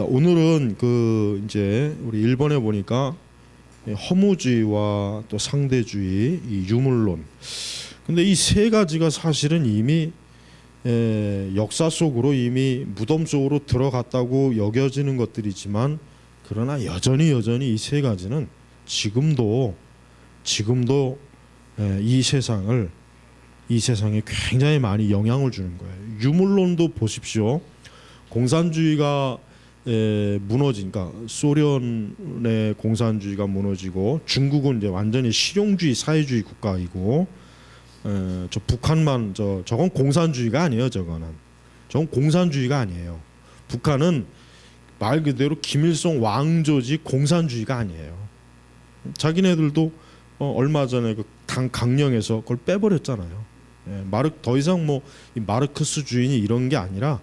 자 오늘은 그 이제 우리 일본에 보니까 허무주의와 또 상대주의, 이 유물론. 근데 이 세 가지가 사실은 이미 에, 역사 속으로 이미 무덤 속으로 들어갔다고 여겨지는 것들이지만 그러나 여전히 여전히 이 세 가지는 지금도 지금도 에, 이 세상을 이 세상에 굉장히 많이 영향을 주는 거예요. 유물론도 보십시오. 공산주의가 에, 무너진, 그러니까 소련의 공산주의가 무너지고 중국은 이제 완전히 실용주의 사회주의 국가이고 에, 저 북한만 저 저건 공산주의가 아니에요. 저거는 저건 공산주의가 아니에요. 북한은 말 그대로 김일성 왕조지 공산주의가 아니에요. 자기네들도 어, 얼마 전에 그 당 강령에서 그걸 빼버렸잖아요. 예, 마르 더 이상 뭐이 마르크스주의니 이런 게 아니라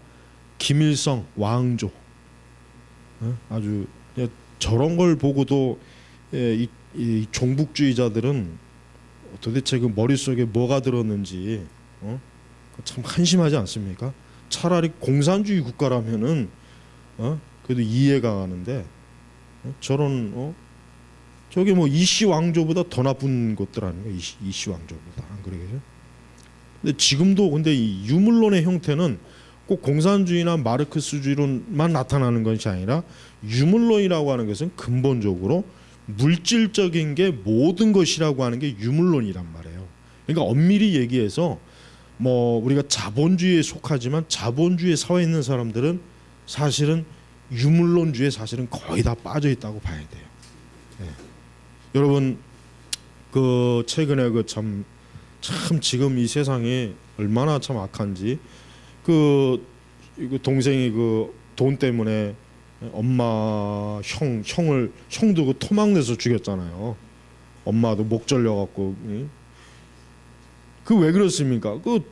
김일성 왕조 예, 아주 예, 저런 걸 보고도 예, 이, 이 종북주의자들은 도대체 그 머릿속에 뭐가 들었는지 어? 참 한심하지 않습니까? 차라리 공산주의 국가라면은 어? 그래도 이해가 가는데 어? 저런 어? 저게 뭐 이씨 왕조보다 더 나쁜 것들 아닌가 이씨 왕조보다 안 그러겠죠? 근데 지금도 근데 이 유물론의 형태는 꼭 공산주의나 마르크스주의론만 나타나는 것이 아니라 유물론이라고 하는 것은 근본적으로 물질적인 게 모든 것이라고 하는 게 유물론이란 말이에요. 그러니까 엄밀히 얘기해서 뭐 우리가 자본주의에 속하지만 자본주의 사회에 있는 사람들은 사실은 유물론주의에 사실은 거의 다 빠져 있다고 봐야 돼요. 예. 여러분 그 최근에 그 참 참 지금 이 세상이 얼마나 참 악한지 그 동생이 그 돈 때문에 엄마 형 형을 형도 그 토막 내서 죽였잖아요. 엄마도 목 절려 갖고 그 왜 그렇습니까? 그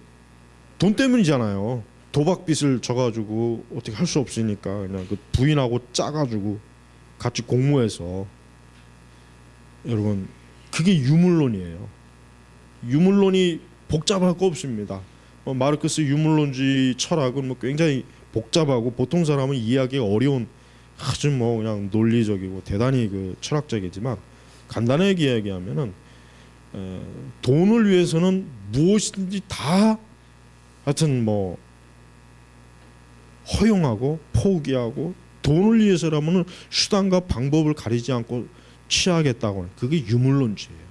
돈 때문이잖아요. 도박빚을 져가지고 어떻게 할 수 없으니까 그냥 그 부인하고 짜가지고 같이 공모해서 여러분 그게 유물론이에요. 유물론이 복잡할 거 없습니다. 어, 마르크스 유물론주의 철학은 뭐 굉장히 복잡하고 보통 사람은 이해하기 어려운 아주 뭐 그냥 논리적이고 대단히 그 철학적이지만 간단하게 이야기하면은 에, 돈을 위해서는 무엇이든지 다 하여튼 뭐 허용하고 포기하고 돈을 위해서라면은 수단과 방법을 가리지 않고 취하겠다고 그게 유물론주의예요.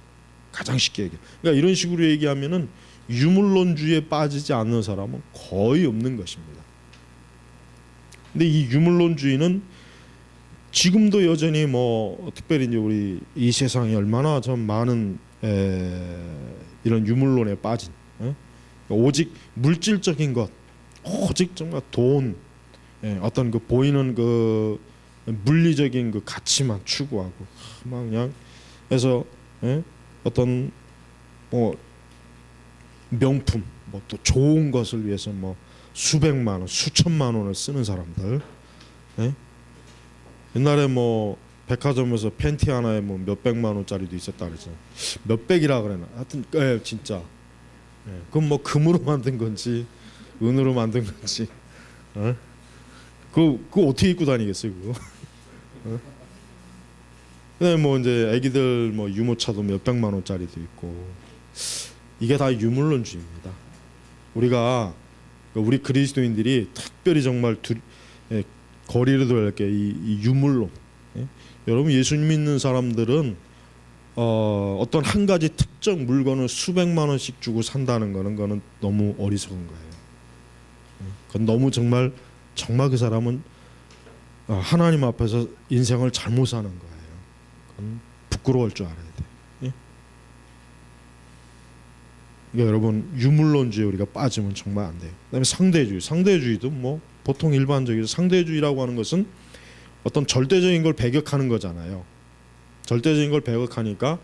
가장 쉽게 얘기. 그러니까 이런 식으로 얘기하면은 유물론주의에 빠지지 않는 사람은 거의 없는 것입니다. 근데 이 유물론주의는 지금도 여전히 뭐 특별히 이제 우리 이 세상에 얼마나 좀 많은 에, 이런 유물론에 빠진 에? 오직 물질적인 것, 오직 정말 돈, 예, 어떤 그 보이는 그 물리적인 그 가치만 추구하고 막 그냥 그래서 예? 어떤 뭐 명품 뭐 또 좋은 것을 위해서 뭐 수백만 원, 수천만 원을 쓰는 사람들. 예? 옛날에 뭐 백화점에서 팬티 하나에 뭐 몇백만 원짜리도 있었다 그랬잖아요. 몇백이라 그래나. 하여튼 예, 진짜. 예. 그건 뭐 금으로 만든 건지 은으로 만든 건지. 어? 그 그거 어떻게 입고 다니겠어요, 그거? 어? 그다음에 뭐 이제 애기들 뭐 유모차도 몇백만 원짜리도 있고. 이게 다 유물론주의입니다. 우리가 우리 그리스도인들이 특별히 정말 두, 예, 거리를 둬야 할게이 유물론. 예? 여러분 예수님 믿는 사람들은 어, 어떤 한 가지 특정 물건을 수백만 원씩 주고 산다는 거는 거는 너무 어리석은 거예요. 예? 그건 너무 정말 정말 그 사람은 어, 하나님 앞에서 인생을 잘못 사는 거예요. 부끄러울 줄 알아야 돼. 그러니까 여러분 유물론주의 우리가 빠지면 정말 안 돼요. 그다음에 상대주의, 상대주의도 뭐 보통 일반적인 상대주의라고 하는 것은 어떤 절대적인 걸 배격하는 거잖아요. 절대적인 걸 배격하니까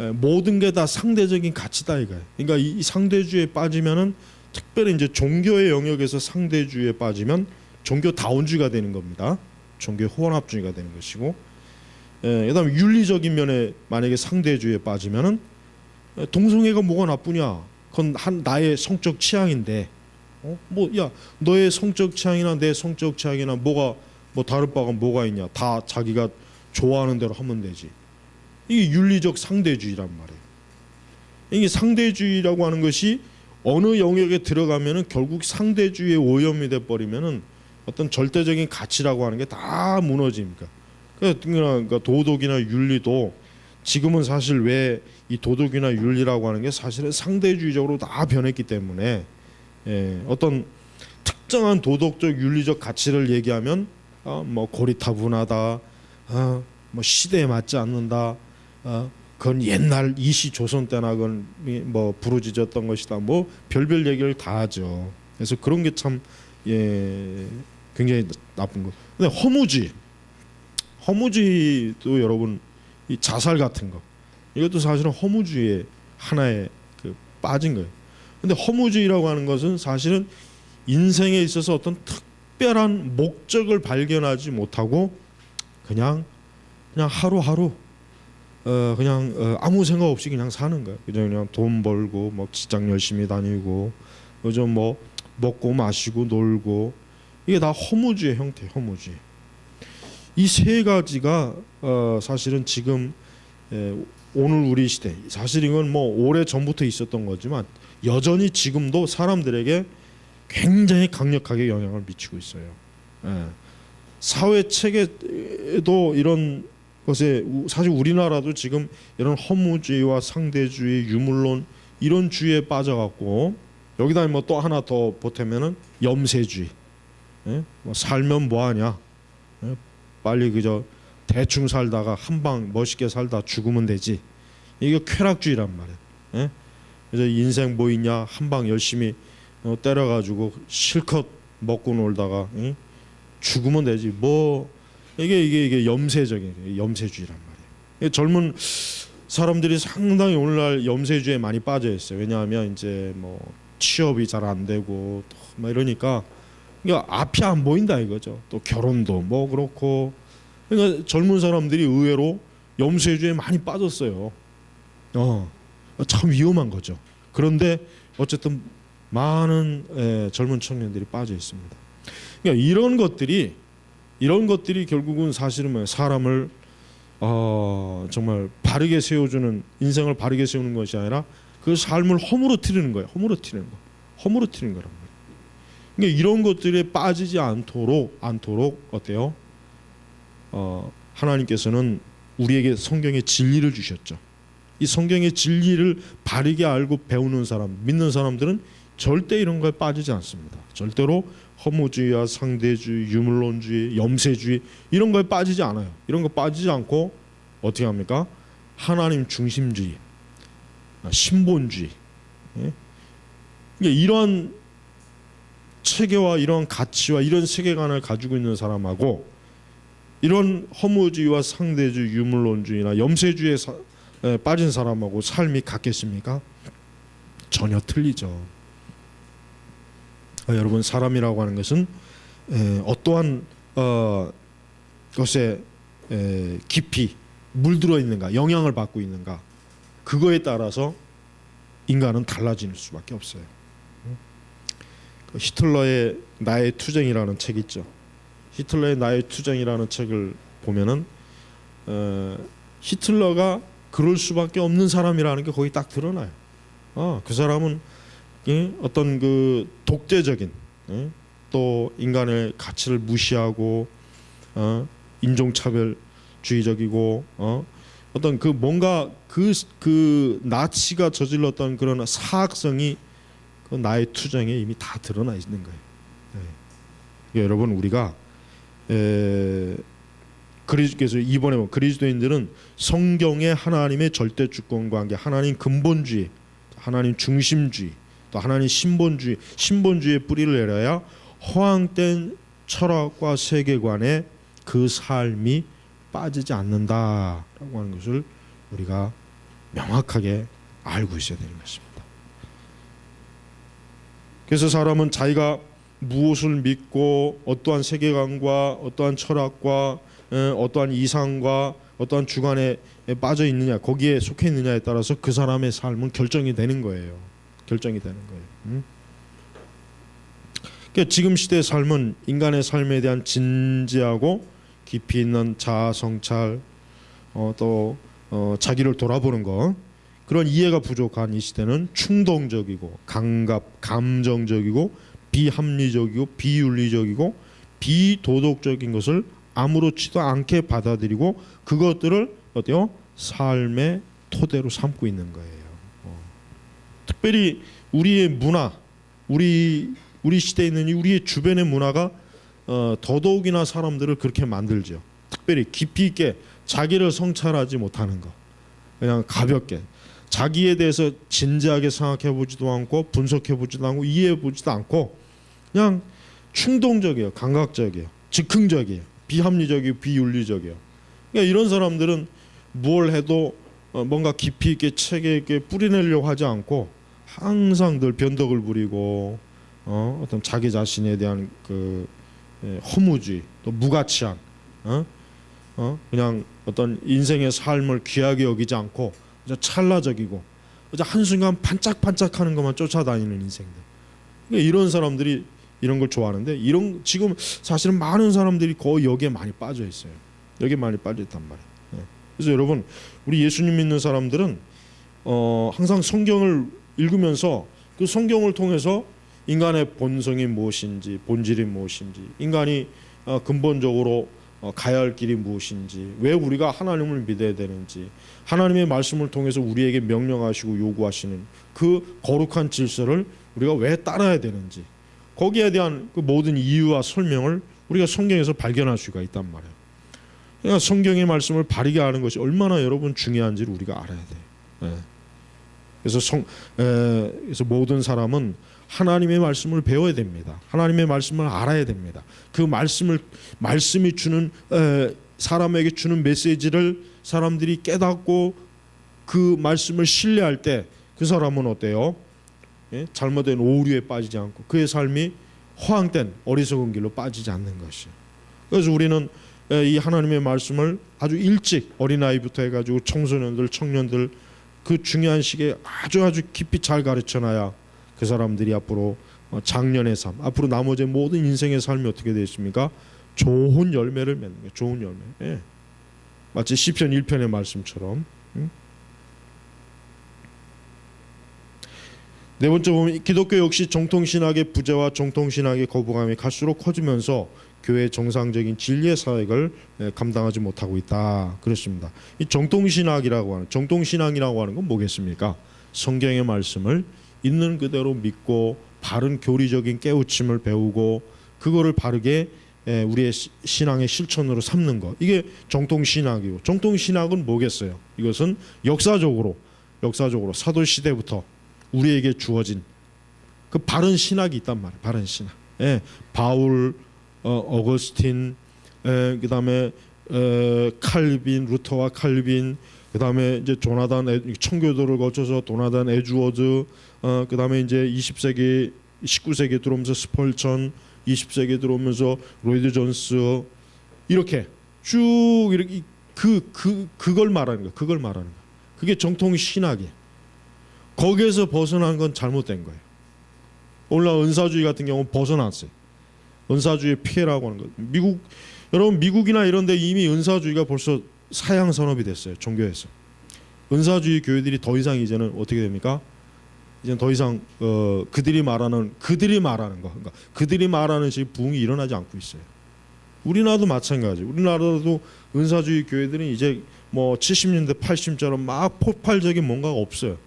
에, 모든 게 다 상대적인 가치다 이거예요. 그러니까 이, 이 상대주의에 빠지면은 특별히 이제 종교의 영역에서 상대주의에 빠지면 종교 다운주의가 되는 겁니다. 종교 혼합주의가 되는 것이고, 에, 그다음에 윤리적인 면에 만약에 상대주의에 빠지면은 동성애가 뭐가 나쁘냐? 그건 한 나의 성적 취향인데, 어? 뭐야 너의 성적 취향이나 내 성적 취향이나 뭐가 뭐 다를 바가 뭐가 있냐? 다 자기가 좋아하는 대로 하면 되지. 이게 윤리적 상대주의란 말이에요. 이게 상대주의라고 하는 것이 어느 영역에 들어가면은 결국 상대주의의 오염이 돼 버리면은 어떤 절대적인 가치라고 하는 게 다 무너집니까? 그러니까 도덕이나 윤리도 지금은 사실 왜 이 도덕이나 윤리라고 하는 게 사실은 상대주의적으로 다 변했기 때문에 예, 어떤 특정한 도덕적 윤리적 가치를 얘기하면 아, 뭐 고리타분하다, 아, 뭐 시대에 맞지 않는다, 아, 그건 옛날 이시 조선 때나 그건 뭐 부르짖었던 것이다, 뭐 별별 얘기를 다 하죠. 그래서 그런 게참 예, 굉장히 나쁜 거. 근데 허무주의, 허무주의도 여러분 이 자살 같은 거 이것도 사실은 허무주의의 하나의 그 빠진 거예요. 근데 허무주의라고 하는 것은 사실은 인생에 있어서 어떤 특별한 목적을 발견하지 못하고 그냥 그냥 하루하루 어 그냥 어 아무 생각 없이 그냥 사는 거예요. 그냥 그냥 돈 벌고 뭐 직장 열심히 다니고 요즘 뭐 먹고 마시고 놀고 이게 다 허무주의 형태, 허무주의. 이 세 가지가 어 사실은 지금 에, 오늘 우리 시대 사실 이건 뭐 오래 전부터 있었던 거지만 여전히 지금도 사람들에게 굉장히 강력하게 영향을 미치고 있어요. 예. 사회 체계도 이런 것에 우- 사실 우리나라도 지금 이런 허무주의와 상대주의, 유물론 이런 주의에 빠져갖고 여기다 뭐 또 하나 더 보태면은 염세주의. 예? 뭐 살면 뭐하냐? 예? 빨리 그저 대충 살다가 한 방 멋있게 살다 죽으면 되지. 이게 쾌락주의란 말이야. 예? 그래서 인생 뭐 있냐 한 방 열심히 어, 때려가지고 실컷 먹고 놀다가 응? 죽으면 되지 뭐 이게 이게 이게 염세적인 염세주의란 말이에요. 이게 젊은 사람들이 상당히 오늘날 염세주의에 많이 빠져 있어요. 왜냐하면 이제 뭐 취업이 잘 안 되고 또막 이러니까 그러니까 앞이 안 보인다 이거죠. 또 결혼도 뭐 그렇고 그러니까 젊은 사람들이 의외로 염세주의에 많이 빠졌어요. 어, 참 위험한 거죠. 그런데 어쨌든 많은 에, 젊은 청년들이 빠져 있습니다. 그러니까 이런 것들이 이런 것들이 결국은 사실은? 사람을 어, 정말 바르게 세워주는 인생을 바르게 세우는 것이 아니라 그 삶을 허물어뜨리는 거예요. 허물어뜨리는 거, 허물어뜨리는 거란 말이에요. 그러니까 이런 것들에 빠지지 않도록 않도록 어때요? 어, 하나님께서는 우리에게 성경의 진리를 주셨죠. 이 성경의 진리를 바르게 알고 배우는 사람, 믿는 사람들은 절대 이런 거에 빠지지 않습니다. 절대로 허무주의와 상대주의, 유물론주의, 염세주의 이런 거에 빠지지 않아요. 이런 거 빠지지 않고 어떻게 합니까? 하나님 중심주의, 아, 신본주의. 예? 그러니까 이러한 체계와 이러한 가치와 이런 세계관을 가지고 있는 사람하고 이런 허무주의와 상대주의, 유물론주의나 염세주의에 사, 에, 빠진 사람하고 삶이 같겠습니까? 전혀 틀리죠. 아, 여러분 사람이라고 하는 것은 에, 어떠한 어, 것에 에, 깊이 물들어 있는가, 영향을 받고 있는가, 그거에 따라서 인간은 달라질 수밖에 없어요. 그 히틀러의 나의 투쟁이라는 책 있죠. 히틀러의 나의 투쟁이라는 책을 보면은 어, 히틀러가 그럴 수밖에 없는 사람이라는 게 거기 딱 드러나요. 어, 그 사람은 예, 어떤 그 독재적인 예, 또 인간의 가치를 무시하고 어, 인종차별주의적이고 어, 어떤 그 뭔가 그, 그 나치가 저질렀던 그런 사악성이 그 나의 투쟁에 이미 다 드러나 있는 거예요. 예. 여러분 우리가 에, 그리스도께서 이번에 뭐 그리스도인들은 성경의 하나님의 절대 주권과 관계, 하나님 근본주의, 하나님 중심주의, 또 하나님 신본주의, 신본주의의 뿌리를 내려야 허황된 철학과 세계관에 그 삶이 빠지지 않는다라고 하는 것을 우리가 명확하게 알고 있어야 되는 것입니다. 그래서 사람은 자기가 무엇을 믿고 어떠한 세계관과 어떠한 철학과 에, 어떠한 이상과 어떠한 주관에 빠져 있느냐 거기에 속해 있느냐에 따라서 그 사람의 삶은 결정이 되는 거예요. 결정이 되는 거예요. 음? 그러니까 지금 시대의 삶은 인간의 삶에 대한 진지하고 깊이 있는 자아 성찰, 어, 또 어, 자기를 돌아보는 거 그런 이해가 부족한 이 시대는 충동적이고 감갑, 감정적이고 비합리적이고 비윤리적이고 비도덕적인 것을 아무렇지도 않게 받아들이고 그것들을 어때요? 삶의 토대로 삼고 있는 거예요. 어. 특별히 우리의 문화, 우리 우리 시대에 있는 이 우리의 주변의 문화가 어, 더더욱이나 사람들을 그렇게 만들죠. 특별히 깊이 있게 자기를 성찰하지 못하는 거, 그냥 가볍게 자기에 대해서 진지하게 생각해 보지도 않고 분석해 보지도 않고 이해해 보지도 않고 그냥 충동적이에요, 감각적이에요, 즉흥적이에요, 비합리적이고 비윤리적이에요. 그러니까 이런 사람들은 뭘 해도 어, 뭔가 깊이 있게 체계 있게 뿌리내려고 하지 않고 항상 늘 변덕을 부리고 어, 어떤 자기 자신에 대한 그 예, 허무주의 또 무가치한 어? 어? 그냥 어떤 인생의 삶을 귀하게 여기지 않고 찰나적이고 한순간 반짝반짝하는 것만 쫓아다니는 인생들 그러니까 이런 사람들이 이런 걸 좋아하는데 이런 지금 사실은 많은 사람들이 거의 여기에 많이 빠져 있어요 여기에 많이 빠져 있단 말이에요 예. 그래서 여러분 우리 예수님 믿는 사람들은 어, 항상 성경을 읽으면서 그 성경을 통해서 인간의 본성이 무엇인지 본질이 무엇인지 인간이 어, 근본적으로 어, 가야 할 길이 무엇인지 왜 우리가 하나님을 믿어야 되는지 하나님의 말씀을 통해서 우리에게 명령하시고 요구하시는 그 거룩한 질서를 우리가 왜 따라야 되는지 거기에 대한 그 모든 이유와 설명을 우리가 성경에서 발견할 수가 있단 말이에요. 그러니까 성경의 말씀을 바르게 아는 것이 얼마나 여러분 중요한지를 우리가 알아야 돼요. 예. 그래서 성 에, 그래서 모든 사람은 하나님의 말씀을 배워야 됩니다. 하나님의 말씀을 알아야 됩니다. 그 말씀을 말씀이 주는 에, 사람에게 주는 메시지를 사람들이 깨닫고 그 말씀을 신뢰할 때 그 사람은 어때요? 예? 잘못된 오류에 빠지지 않고 그의 삶이 허황된 어리석은 길로 빠지지 않는 것이에요. 그래서 우리는 에, 이 하나님의 말씀을 아주 일찍 어린아이부터 해가지고 청소년들, 청년들 그 중요한 시기에 아주 아주 깊이 잘 가르쳐놔야 그 사람들이 앞으로 어, 장년의 삶, 앞으로 나머지 모든 인생의 삶이 어떻게 되십니까? 좋은 열매를 맺는 거예요. 좋은 열매. 예. 마치 시편 1편의 말씀처럼. 응? 네 번째 보면 기독교 역시 정통신학의 부재와 정통신학의 거부감이 갈수록 커지면서 교회 정상적인 진리의 사역을 예, 감당하지 못하고 있다. 그렇습니다. 이 정통신학이라고 하는 정통신앙이라고 하는 건 뭐겠습니까? 성경의 말씀을 있는 그대로 믿고 바른 교리적인 깨우침을 배우고 그거를 바르게 예, 우리의 시- 신앙의 실천으로 삼는 거 이게 정통 신학이고 정통 신학은 뭐겠어요? 이것은 역사적으로 역사적으로 사도 시대부터 우리에게 주어진 그 바른 신학이 있단 말이에요. 바른 신학. 예, 바울, 어, 어거스틴, 예, 그다음에 에, 칼빈, 루터와 칼빈, 그다음에 이제 조나단 에, 청교도를 거쳐서 도나단 에주워드, 어, 그다음에 이제 20세기 19세기 들어오면서 스펄천, 20세기 들어오면서 로이드 존스 이렇게 쭉 이렇게 그그 그걸 말하는 거, 그걸 말하는 거. 그게 정통 신학이에요. 거기에서 벗어난 건 잘못된 거예요. 오늘날 은사주의 같은 경우는 벗어났어요. 은사주의 피해라고 하는 거. 미국 여러분 미국이나 이런 데 이미 은사주의가 벌써 사양 산업이 됐어요. 종교에서. 은사주의 교회들이 더 이상 이제는 어떻게 됩니까? 이제 더 이상 어, 그들이 말하는 그들이 말하는 거, 그러니까 그들이 말하는 식 부흥이 일어나지 않고 있어요. 우리나라도 마찬가지. 우리나라도 은사주의 교회들은 이제 뭐 70년대 80처럼 막 폭발적인 뭔가가 없어요.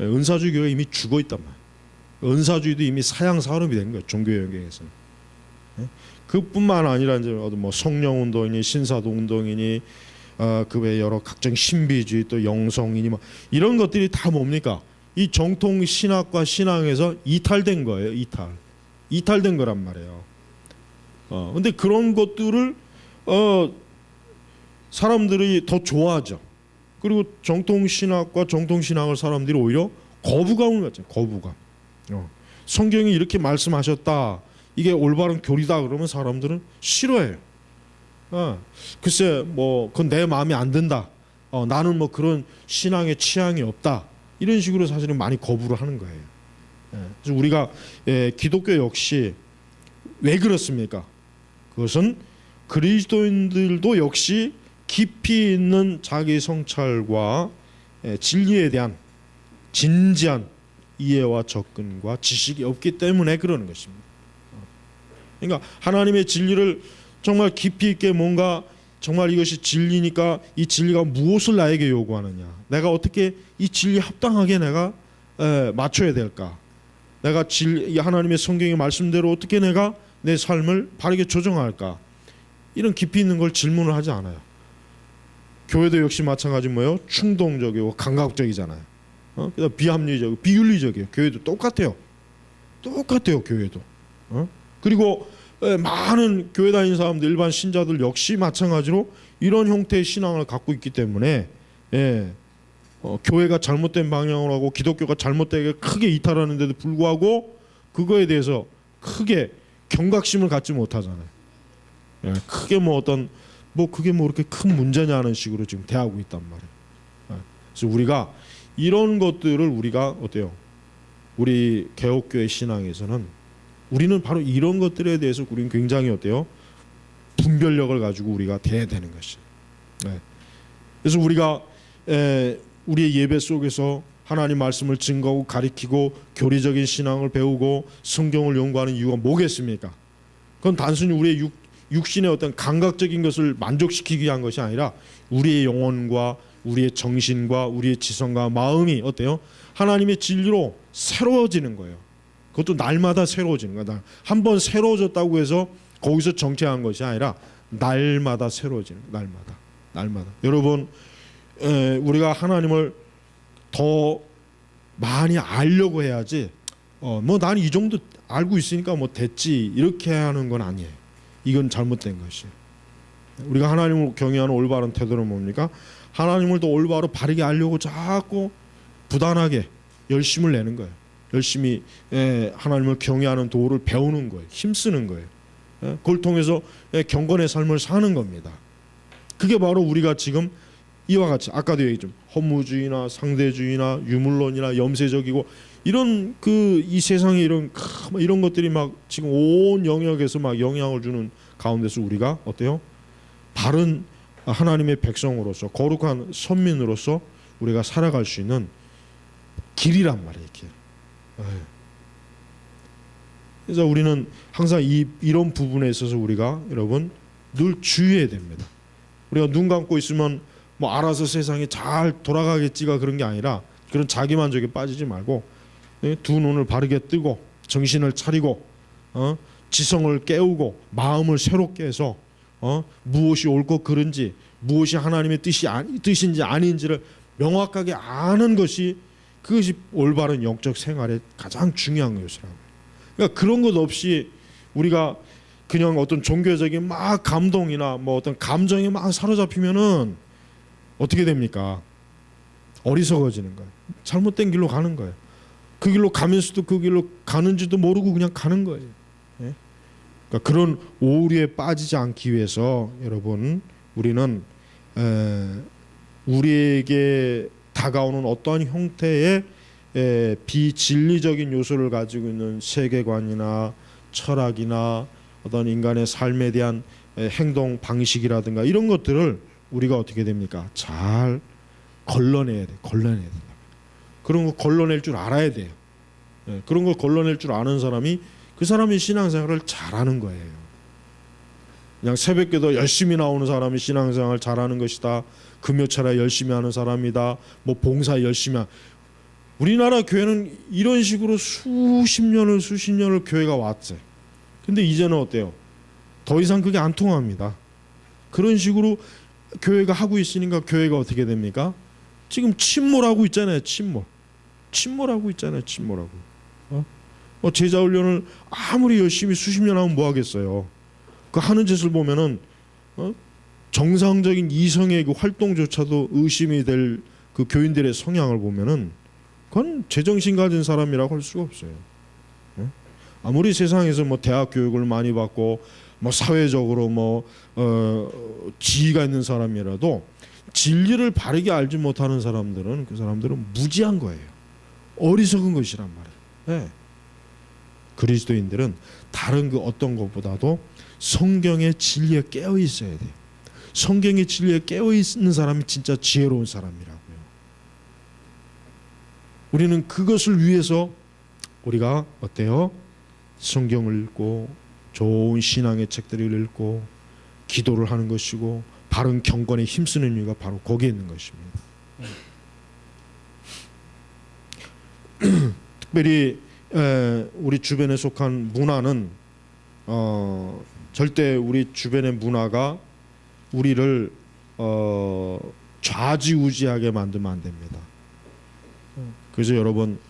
예, 은사주의 교회가 이미 죽어 있단 말이에요. 은사주의도 이미 사양 산업이 된 거예요. 종교 영역에서는. 예? 그뿐만 아니라 이제 뭐 성령 운동이니 신사도 운동이니 어, 그 외 여러 각종 신비주의 또 영성이니 뭐 이런 것들이 다 뭡니까? 이 정통 신학과 신앙에서 이탈된 거예요. 이탈. 이탈된 거란 말이에요. 어, 근데 그런 것들을 어 사람들이 더 좋아하죠. 그리고 정통 신학과 정통 신앙을 사람들이 오히려 거부감을 갖죠. 거부감. 어. 성경이 이렇게 말씀하셨다. 이게 올바른 교리다 그러면 사람들은 싫어해요. 어. 글쎄 뭐 그건 내 마음에 안 든다. 어, 나는 뭐 그런 신앙의 취향이 없다. 이런 식으로 사실은 많이 거부를 하는 거예요. 예. 그래서 우리가 예, 기독교 역시 왜 그렇습니까? 그것은 그리스도인들도 역시 깊이 있는 자기 성찰과 에, 진리에 대한 진지한 이해와 접근과 지식이 없기 때문에 그러는 것입니다. 그러니까 하나님의 진리를 정말 깊이 있게 뭔가 정말 이것이 진리니까 이 진리가 무엇을 나에게 요구하느냐? 내가 어떻게 이 진리 합당하게 내가 에, 맞춰야 될까? 내가 진이 하나님의 성경의 말씀대로 어떻게 내가 내 삶을 바르게 조정할까? 이런 깊이 있는 걸 질문을 하지 않아요. 교회도 역시 마찬가지 뭐예요? 충동적이고 감각적이잖아요. 어? 그다 비합리적이고 비윤리적이에요. 교회도 똑같아요. 똑같아요. 교회도. 어? 그리고 에, 많은 교회 다니는 사람들 일반 신자들 역시 마찬가지로 이런 형태의 신앙을 갖고 있기 때문에 예, 어, 교회가 잘못된 방향으로 하고 기독교가 잘못되게 크게 이탈하는데도 불구하고 그거에 대해서 크게 경각심을 갖지 못하잖아요. 예, 크게 뭐 어떤 뭐 그게 뭐 그렇게 큰 문제냐는 식으로 지금 대하고 있단 말이에요. 예, 그래서 우리가 이런 것들을 우리가 어때요? 우리 개혁교회 신앙에서는 우리는 바로 이런 것들에 대해서 우리는 굉장히 어때요? 분별력을 가지고 우리가 돼야 되는 것이. 네. 그래서 우리가 에, 우리의 예배 속에서 하나님 말씀을 증거하고 가리키고 교리적인 신앙을 배우고 성경을 연구하는 이유가 뭐겠습니까? 그건 단순히 우리의 육, 육신의 어떤 감각적인 것을 만족시키기 위한 것이 아니라 우리의 영혼과 우리의 정신과 우리의 지성과 마음이 어때요? 하나님의 진리로 새로워지는 거예요. 그것도 날마다 새로워지는 거야. 한번 새로워졌다고 해서 거기서 정체한 것이 아니라 날마다 새로워지는 거야. 날마다. 날마다. 여러분 에, 우리가 하나님을 더 많이 알려고 해야지. 어, 뭐 나는 이 정도 알고 있으니까 뭐 됐지 이렇게 하는 건 아니에요. 이건 잘못된 것이에요. 우리가 하나님을 경외하는 올바른 태도는 뭡니까? 하나님을 더 올바로 바르게 알려고 자꾸 부단하게 열심을 내는 거예요. 열심히 예, 하나님을 경외하는 도를 배우는 거예요. 힘쓰는 거예요. 예, 그걸 통해서 예, 경건의 삶을 사는 겁니다. 그게 바로 우리가 지금 이와 같이 아까도 얘기 좀 허무주의나 상대주의나 유물론이나 염세적이고 이런 그 이 세상에 이런 이런 것들이 막 지금 온 영역에서 막 영향을 주는 가운데서 우리가 어때요? 바른 하나님의 백성으로서 거룩한 선민으로서 우리가 살아갈 수 있는 길이란 말이에요. 길. 예. 그래서 우리는 항상 이 이런 부분에 있어서 우리가 여러분 늘 주의해야 됩니다. 우리가 눈 감고 있으면 뭐 알아서 세상이 잘 돌아가겠지가 그런 게 아니라 그런 자기 만족에 빠지지 말고 예, 두 눈을 바르게 뜨고 정신을 차리고 어? 지성을 깨우고 마음을 새롭게 해서 어? 무엇이 옳고 그른지 무엇이 하나님의 뜻이 아니, 뜻인지 아닌지를 명확하게 아는 것이 그것이 올바른 영적 생활의 가장 중요한 것이라고. 그러니까 그런 것 없이 우리가 그냥 어떤 종교적인 막 감동이나 뭐 어떤 감정에 막 사로잡히면은 어떻게 됩니까? 어리석어지는 거예요. 잘못된 길로 가는 거예요. 그 길로 가면서도 그 길로 가는지도 모르고 그냥 가는 거예요. 예? 그러니까 그런 오류에 빠지지 않기 위해서 여러분 우리는 에, 우리에게 다가오는 어떠한 형태의 에, 비진리적인 요소를 가지고 있는 세계관이나 철학이나 어떤 인간의 삶에 대한 에, 행동 방식이라든가 이런 것들을 우리가 어떻게 됩니까? 잘 걸러내야 돼. 걸러내야 된다. 그런 거 걸러낼 줄 알아야 돼요. 예, 그런 걸 걸러낼 줄 아는 사람이 그 사람이 신앙생활을 잘하는 거예요. 그냥 새벽기도 열심히 나오는 사람이 신앙생활 잘하는 것이다. 금요철에 열심히 하는 사람이다. 뭐 봉사 열심히 하. 우리나라 교회는 이런 식으로 수십 년을 수십 년을 교회가 왔어요. 근데 이제는 어때요? 더 이상 그게 안 통합니다. 그런 식으로 교회가 하고 있으니까 교회가 어떻게 됩니까? 지금 침몰하고 있잖아요. 침몰. 침몰하고 있잖아요. 침몰하고. 어? 어, 제자 훈련을 아무리 열심히 수십 년 하면 뭐 하겠어요. 그 하는 짓을 보면은 어? 정상적인 이성의 그 활동조차도 의심이 될 그 교인들의 성향을 보면은 그건 제정신 가진 사람이라고 할 수가 없어요. 예? 아무리 세상에서 뭐 대학 교육을 많이 받고 뭐 사회적으로 뭐 어, 지위가 있는 사람이라도 진리를 바르게 알지 못하는 사람들은 그 사람들은 무지한 거예요. 어리석은 것이란 말이에요. 예. 그리스도인들은 다른 그 어떤 것보다도 성경의 진리에 깨어 있어야 돼요. 성경의 진리에 깨어 있는 사람이 진짜 지혜로운 사람이라고요. 우리는 그것을 위해서 우리가 어때요? 성경을 읽고 좋은 신앙의 책들을 읽고 기도를 하는 것이고 바른 경건에 힘쓰는 이유가 바로 거기에 있는 것입니다. 특별히 에, 우리 주변에 속한 문화는 어, 절대 우리 주변의 문화가 우리를 어, 좌지우지하게 만들면 안 됩니다. 그래서 여러분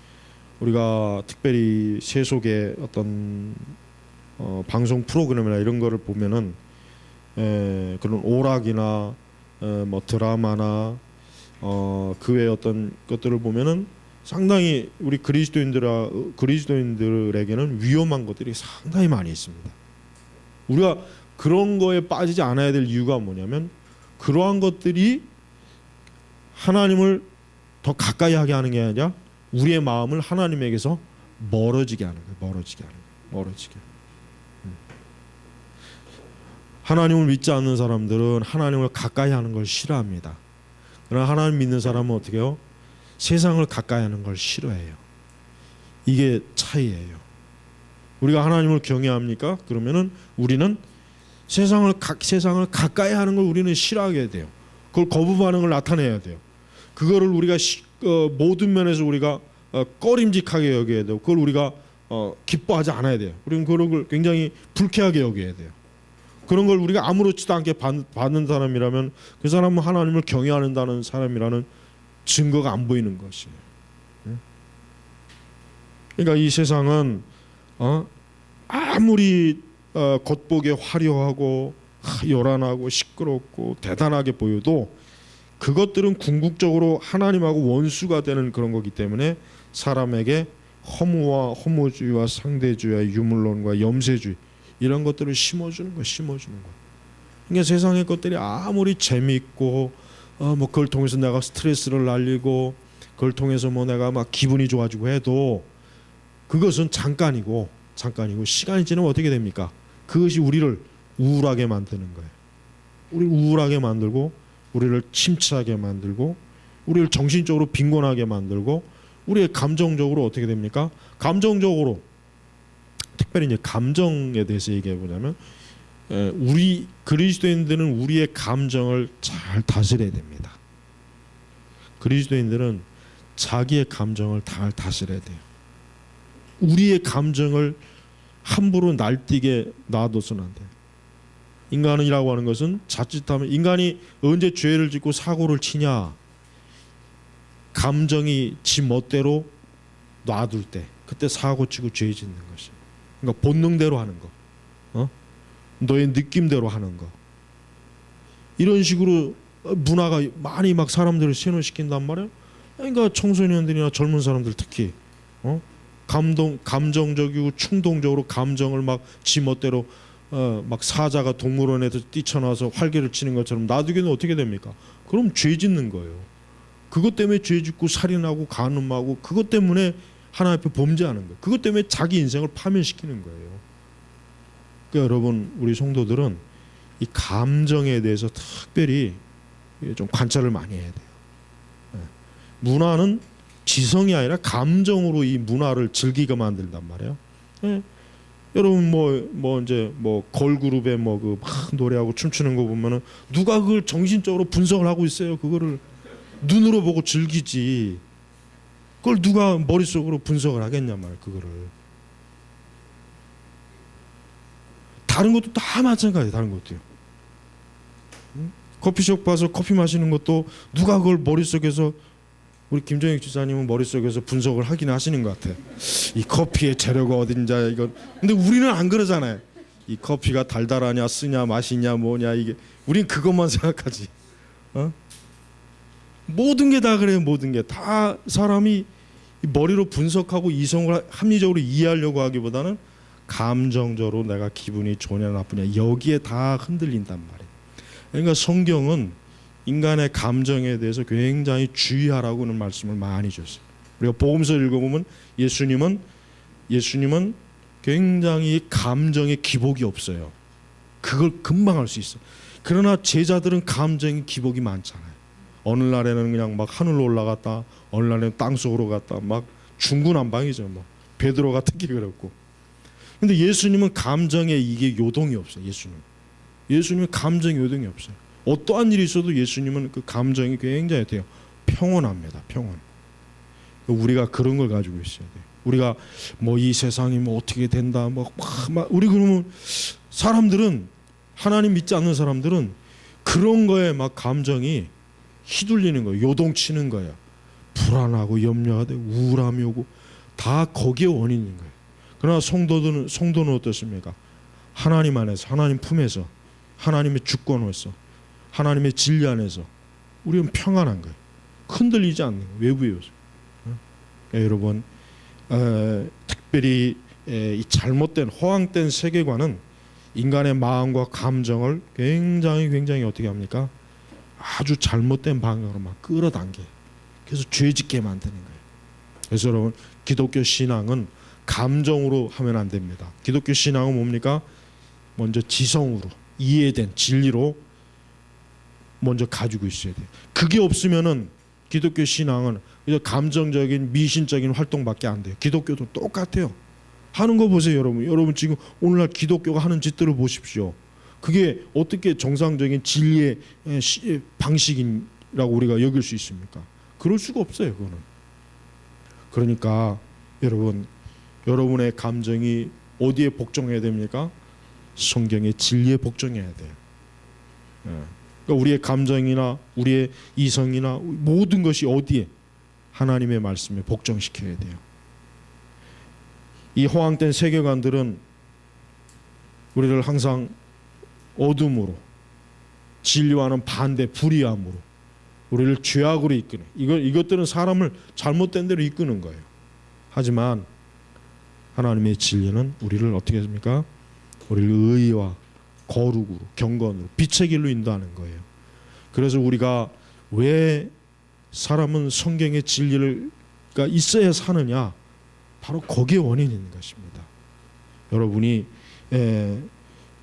우리가 특별히 세속의 어떤 어, 방송 프로그램이나 이런 거를 보면은 에, 그런 오락이나 에, 뭐 드라마나 어, 그 외의 어떤 것들을 보면은 상당히 우리 그리스도인들 그리스도인들에게는 위험한 것들이 상당히 많이 있습니다. 우리가 그런 거에 빠지지 않아야 될 이유가 뭐냐면 그러한 것들이 하나님을 더 가까이 하게 하는 게 아니라 우리의 마음을 하나님에게서 멀어지게 하는 거예요. 멀어지게 하는 거예요. 멀어지게. 음. 하나님을 믿지 않는 사람들은 하나님을 가까이 하는 걸 싫어합니다. 그러나 하나님 믿는 사람은 어떻게 해요? 세상을 가까이 하는 걸 싫어해요. 이게 차이예요. 우리가 하나님을 경외합니까? 그러면은 우리는 세상을 가, 세상을 가까이 하는 걸 우리는 싫어하게 돼요. 그걸 거부 반응을 나타내야 돼요. 그거를 우리가 시, 어, 모든 면에서 우리가 어, 꺼림직하게 여겨야 되고 그걸 우리가 어, 기뻐하지 않아야 돼요. 우리는 그런 걸 굉장히 불쾌하게 여겨야 돼요. 그런 걸 우리가 아무렇지도 않게 받, 받는 사람이라면 그 사람은 하나님을 경외하는다는 사람이라는 증거가 안 보이는 것이에요. 응? 그러니까 이 세상은 어? 아무리 어, 겉보기에 화려하고 하, 요란하고 시끄럽고 대단하게 보여도 그것들은 궁극적으로 하나님하고 원수가 되는 그런 거기 때문에 사람에게 허무와 허무주의와 상대주의와 유물론과 염세주의 이런 것들을 심어주는 거 심어주는 거. 그러니까 세상의 것들이 아무리 재미있고 어, 뭐 그걸 통해서 내가 스트레스를 날리고 그걸 통해서 뭐 내가 막 기분이 좋아지고 해도 그것은 잠깐이고 잠깐이고 시간이 지나면 어떻게 됩니까? 그것이 우리를 우울하게 만드는 거예요. 우리 우울하게 만들고 우리를 침체하게 만들고 우리를 정신적으로 빈곤하게 만들고 우리의 감정적으로 어떻게 됩니까? 감정적으로 특별히 이제 감정에 대해서 얘기해 보자면 에, 우리 그리스도인들은 우리의 감정을 잘 다스려야 됩니다. 그리스도인들은 자기의 감정을 잘 다스려야 돼요. 우리의 감정을 함부로 날뛰게 놔둬서는 안 돼요. 인간이라고 하는 것은 자칫하면 인간이 언제 죄를 짓고 사고를 치냐? 감정이 지 멋대로 놔둘 때 그때 사고 치고 죄 짓는 것이. 그러니까 본능대로 하는 거. 어? 너의 느낌대로 하는 거. 이런 식으로 문화가 많이 막 사람들을 세뇌시킨단 말이야. 그러니까 청소년들이나 젊은 사람들 특히 어? 감동 감정적이고 충동적으로 감정을 막 지멋대로 어, 막 사자가 동물원에서 뛰쳐나와서 활개를 치는 것처럼 놔두기는 어떻게 됩니까? 그럼 죄 짓는 거예요. 그것 때문에 죄 짓고 살인하고 간음하고 그것 때문에 하나님 앞에 범죄하는 거예요. 그것 때문에 자기 인생을 파멸시키는 거예요. 그러니까 여러분 우리 성도들은 이 감정에 대해서 특별히 좀 관찰을 많이 해야 돼요. 예. 문화는 지성이 아니라 감정으로 이 문화를 즐기게 만들단 말이에요. 예. 여러분 뭐뭐 이제 뭐 걸그룹에 뭐그 막 노래하고 춤추는 거 보면은 누가 그걸 정신적으로 분석을 하고 있어요. 그거를 눈으로 보고 즐기지. 그걸 누가 머릿속으로 분석을 하겠냐 말 그거를. 다른 것도 다 마찬가지예요. 다른 것도요. 응? 커피숍 가서 커피 마시는 것도 누가 그걸 머릿속에서 우리 김정익 지사님은 머릿속에서 분석을 하긴 하시는 것 같아. 이 커피의 재료가 어딘지 이건. 근데 우리는 안 그러잖아요. 이 커피가 달달하냐, 쓰냐, 맛이냐, 뭐냐 이게. 우린 그것만 생각하지. 어? 모든 게 다 그래요. 모든 게 다 사람이 이 머리로 분석하고 이성을 합리적으로 이해하려고 하기보다는 감정적으로 내가 기분이 좋냐 나쁘냐 여기에 다 흔들린단 말이에요. 그러니까 성경은 인간의 감정에 대해서 굉장히 주의하라고는 말씀을 많이 줬어요. 우리가 복음서 읽어보면 예수님은 예수님은 굉장히 감정의 기복이 없어요. 그걸 금방 할수 있어. 그러나 제자들은 감정의 기복이 많잖아요. 어느 날에는 그냥 막 하늘로 올라갔다, 어느 날에는 땅 속으로 갔다, 막 중구난방이죠. 뭐 베드로가 특히 그랬고. 근데 예수님은 감정에 이게 요동이 없어요. 예수님. 예수님은 감정 요동이 없어요. 어떠한 일이 있어도 예수님은 그 감정이 굉장히 돼요. 평온합니다. 평온. 우리가 그런 걸 가지고 있어야 돼요. 우리가 뭐 이 세상이 뭐 어떻게 된다, 뭐 막, 막 우리 그러면 사람들은 하나님 믿지 않는 사람들은 그런 거에 막 감정이 휘둘리는 거예요. 요동치는 거예요. 불안하고 염려가 되고 우울함이 오고 다 거기에 원인인 거예요. 그러나 성도들은 성도는 어떻습니까? 하나님 안에서 하나님 품에서 하나님의 주권에서 하나님의 진리 안에서 우리는 평안한 거예요. 흔들리지 않는 거예요. 외부의 요소. 어? 예, 여러분 에, 특별히 에, 이 잘못된 허황된 세계관은 인간의 마음과 감정을 굉장히 굉장히 어떻게 합니까? 아주 잘못된 방향으로 막 끌어당겨. 그래서 죄짓게 만드는 거예요. 그래서 여러분 기독교 신앙은 감정으로 하면 안 됩니다. 기독교 신앙은 뭡니까? 먼저 지성으로 이해된 진리로 먼저 가지고 있어야 돼요. 그게 없으면은 기독교 신앙은 그저 감정적인 미신적인 활동밖에 안 돼요. 기독교도 똑같아요. 하는 거 보세요, 여러분. 여러분 지금 오늘날 기독교가 하는 짓들을 보십시오. 그게 어떻게 정상적인 진리의 방식이라고 우리가 여길 수 있습니까? 그럴 수가 없어요, 그거는. 그러니까 여러분, 여러분의 감정이 어디에 복종해야 됩니까? 성경의 진리에 복종해야 돼요. 예. 그러니까 우리의 감정이나 우리의 이성이나 모든 것이 어디에 하나님의 말씀에 복종시켜야 돼요. 이 허황된 세계관들은 우리를 항상 어둠으로 진리와는 반대 불의함으로 우리를 죄악으로 이끄는 이것들은 사람을 잘못된 대로 이끄는 거예요. 하지만 하나님의 진리는 우리를 어떻게 했습니까? 우리를 의와 거룩으로 경건으로 빛의 길로 인도하는 거예요. 그래서 우리가 왜 사람은 성경의 진리가 있어야 사느냐? 바로 거기에 있는 것입니다. 여러분이 에,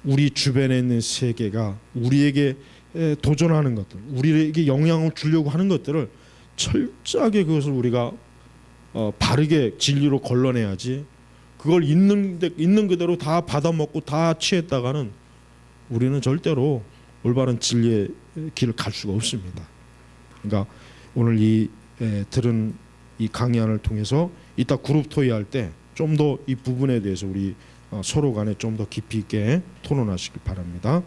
우리 주변에 있는 세계가 우리에게 에, 도전하는 것들, 우리에게 영향을 주려고 하는 것들을 철저하게 그것을 우리가 어, 바르게 진리로 걸러내야지. 그걸 있는 데, 있는 그대로 다 받아먹고 다 취했다가는 우리는 절대로 올바른 진리의 길을 갈 수가 없습니다. 그러니까 오늘 이 에, 들은 이 강의안을 통해서 이따 그룹 토의할 때 좀 더 이 부분에 대해서 우리 어, 서로 간에 좀 더 깊이 있게 토론하시길 바랍니다.